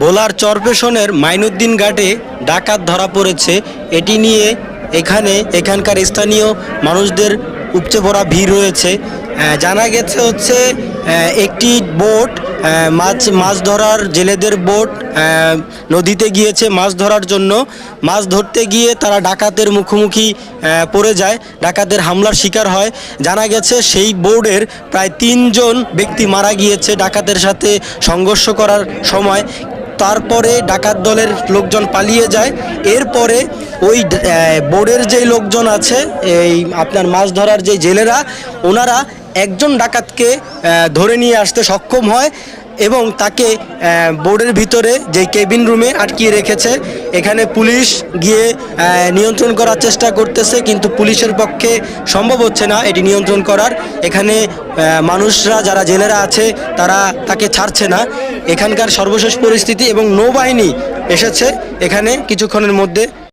ভোলার চরপেশনের মাইনুদ্দিন ঘাটে ডাকাত ধরা পড়েছে। এটি নিয়ে এখানে এখানকার স্থানীয় মানুষদের উপচে পড়া ভিড় রয়েছে। জানা গেছে হচ্ছে একটি বোট মাছ মাছ ধরার জেলেদের বোট নদীতে গিয়েছে মাছ ধরার জন্য। মাছ ধরতে গিয়ে তারা ডাকাতের মুখোমুখি পড়ে যায়। ডাকাতের হামলার শিকার হয়। জানা গেছে সেই বোর্ডের প্রায় তিনজন ব্যক্তি মারা গিয়েছে ডাকাতের সাথে সংঘর্ষ করার সময়। তারপরে ডাকাত দলের লোকজন পালিয়ে যায়। এরপরে ওই বোর্ডের যেই লোকজন আছে, এই আপনার মাছ ধরার যে জেলেরা, ওনারা একজন ডাকাতকে ধরে নিয়ে আসতে সক্ষম হয় এবং তাকে বোর্ডের ভিতরে যে কেবিন রুমে আটকিয়ে রেখেছে। এখানে পুলিশ গিয়ে নিয়ন্ত্রণ করার চেষ্টা করতেছে, কিন্তু পুলিশের পক্ষে সম্ভব হচ্ছে না এটি নিয়ন্ত্রণ করার। এখানে মানুষরা যারা জেলেরা আছে, তারা তাকে ছাড়ছে না। এখানকার সর্বশেষ পরিস্থিতি এবং নৌবাহিনী এসেছে এখানে কিছুক্ষণের মধ্যে।